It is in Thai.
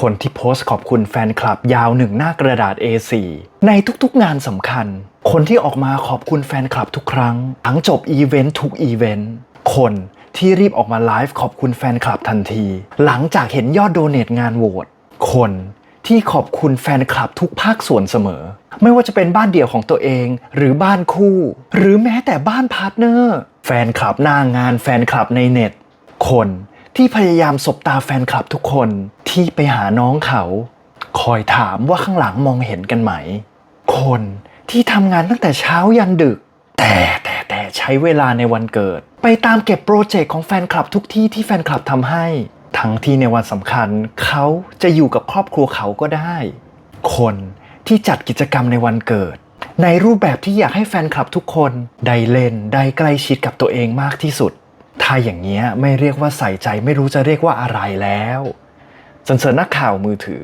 คนที่โพสต์ขอบคุณแฟนคลับยาวหนึ่งหน้ากระดาษ A4 ในทุกๆงานสำคัญ คนที่ออกมาขอบคุณแฟนคลับทุกครั้งหลังจบอีเวนต์ทุกอีเวนต์ คนที่รีบออกมาไลฟ์ขอบคุณแฟนคลับทันที หลังจากเห็นยอดโดเนทงานโหวต คนที่ขอบคุณแฟนคลับทุกภาคส่วนเสมอ ไม่ว่าจะเป็นบ้านเดี่ยวของตัวเอง หรือบ้านคู่ หรือแม้แต่บ้านพาร์ทเนอร์ แฟนคลับหน้างานแฟนคลับในเน็ต คนที่พยายามสบตาแฟนคลับทุกคน ที่ไปหาน้องเขา คอยถามว่าข้างหลังมองเห็นกันไหม คนที่ทำงานตั้งแต่เช้ายันดึก แต่แต่แต่ใช้เวลาในวันเกิด ไปตามเก็บโปรเจกต์ของแฟนคลับทุกที่ที่แฟนคลับทำให้ ทั้งที่ในวันสำคัญเขาจะอยู่กับครอบครัวเขาก็ได้ คนที่จัดกิจกรรมในวันเกิด ในรูปแบบที่อยากให้แฟนคลับทุกคน ได้เล่นได้ใกล้ชิดกับตัวเองมากที่สุด ถ้าอย่างเงี้ยไม่เรียกว่าใส่ใจไม่รู้จะเรียกว่าอะไรแล้ว สันเสริญนักข่าวมือถือ